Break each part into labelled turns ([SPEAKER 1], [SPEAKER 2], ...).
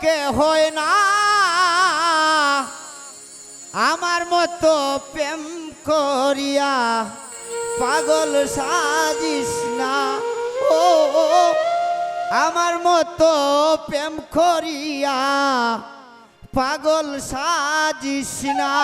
[SPEAKER 1] আবেগকে হয় না? আমার মতো প্রেম করিয়া পাগল সাজিস না। ও, আমার মতো প্রেম করিয়া পাগল সাজিস না।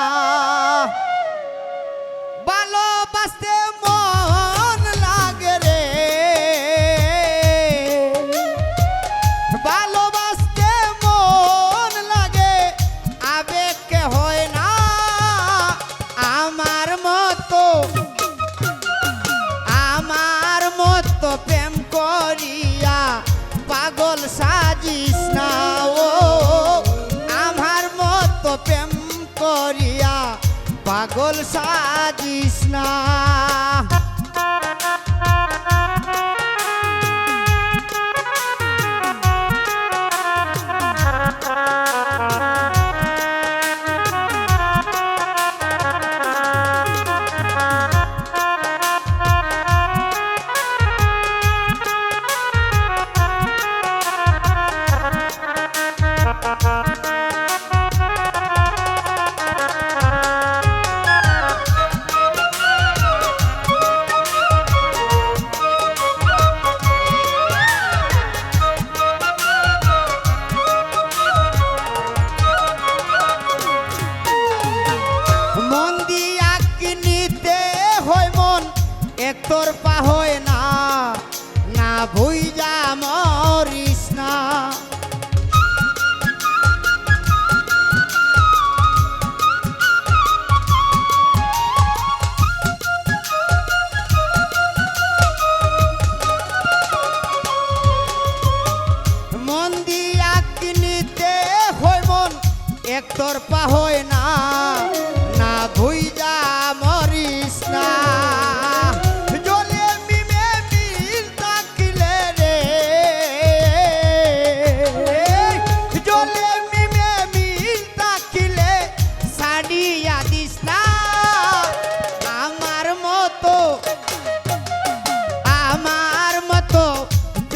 [SPEAKER 1] পাগল সাজিস না। একতর হয় না না ভুইজা মরিস না। মন দিয়া কিনিতে হয় মন একতর পা হয় না।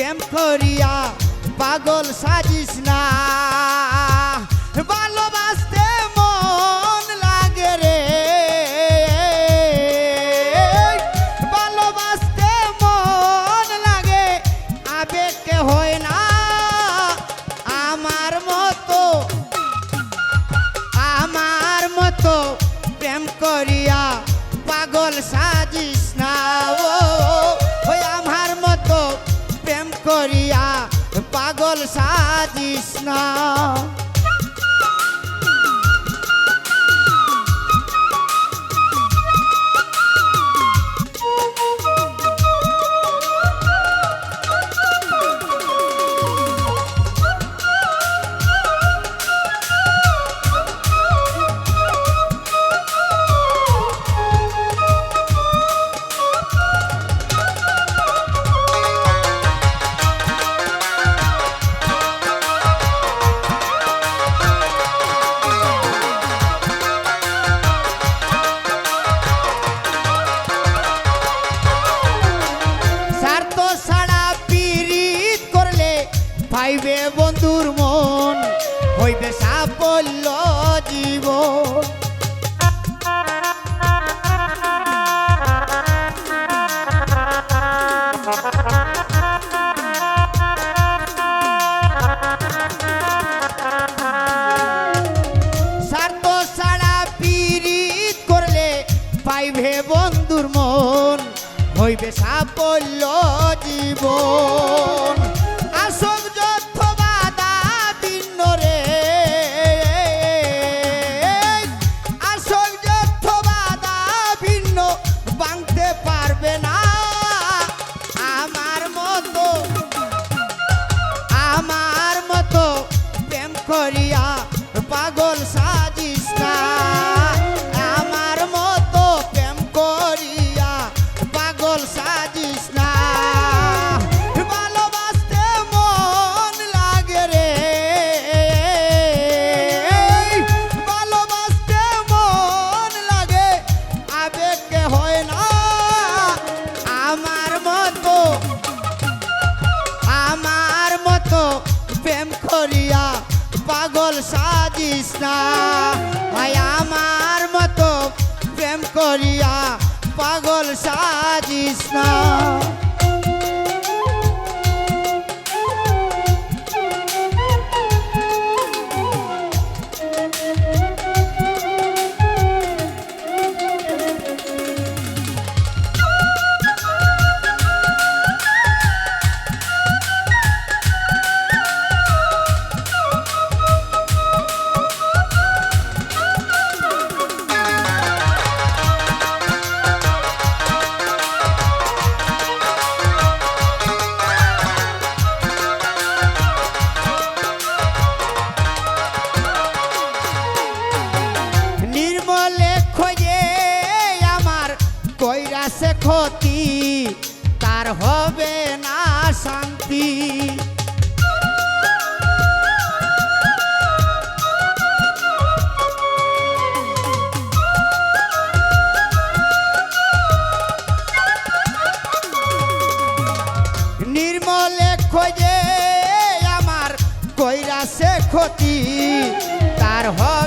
[SPEAKER 1] প্রেম করিয়া পাগল সাজিস না। ভালোবাসতে মন লাগে রে। ভালোবাসতে মন লাগে। আবেগকে হয় না পাগল সাজিস না। হইবে সাফল্য জীবন। পাইবে বন্ধুর মন হইবে সাফল্য জীবন। Krishna. কইরাছে ক্ষতি তার হবে না শান্তি। নির্মলে খোঁজে আমার কইরাছে ক্ষতি তার হবে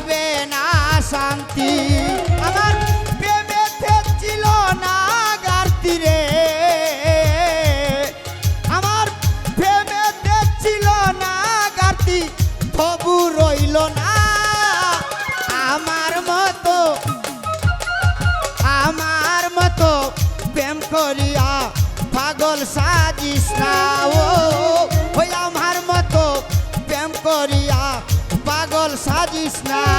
[SPEAKER 1] পাগল সাজিস না ও ওই আমার মতো প্রেম করিয়া পাগল সাজিস না।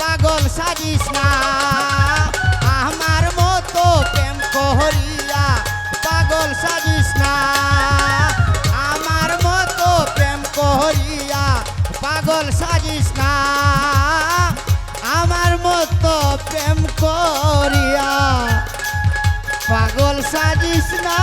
[SPEAKER 1] পাগল সাজিস না। আমার মতো প্রেম করিয়া পাগল সাজিস না। আমার মতো প্রেম করিয়া পাগল সাজিস না। আমার মতো প্রেম করিয়া পাগল সাজিস না।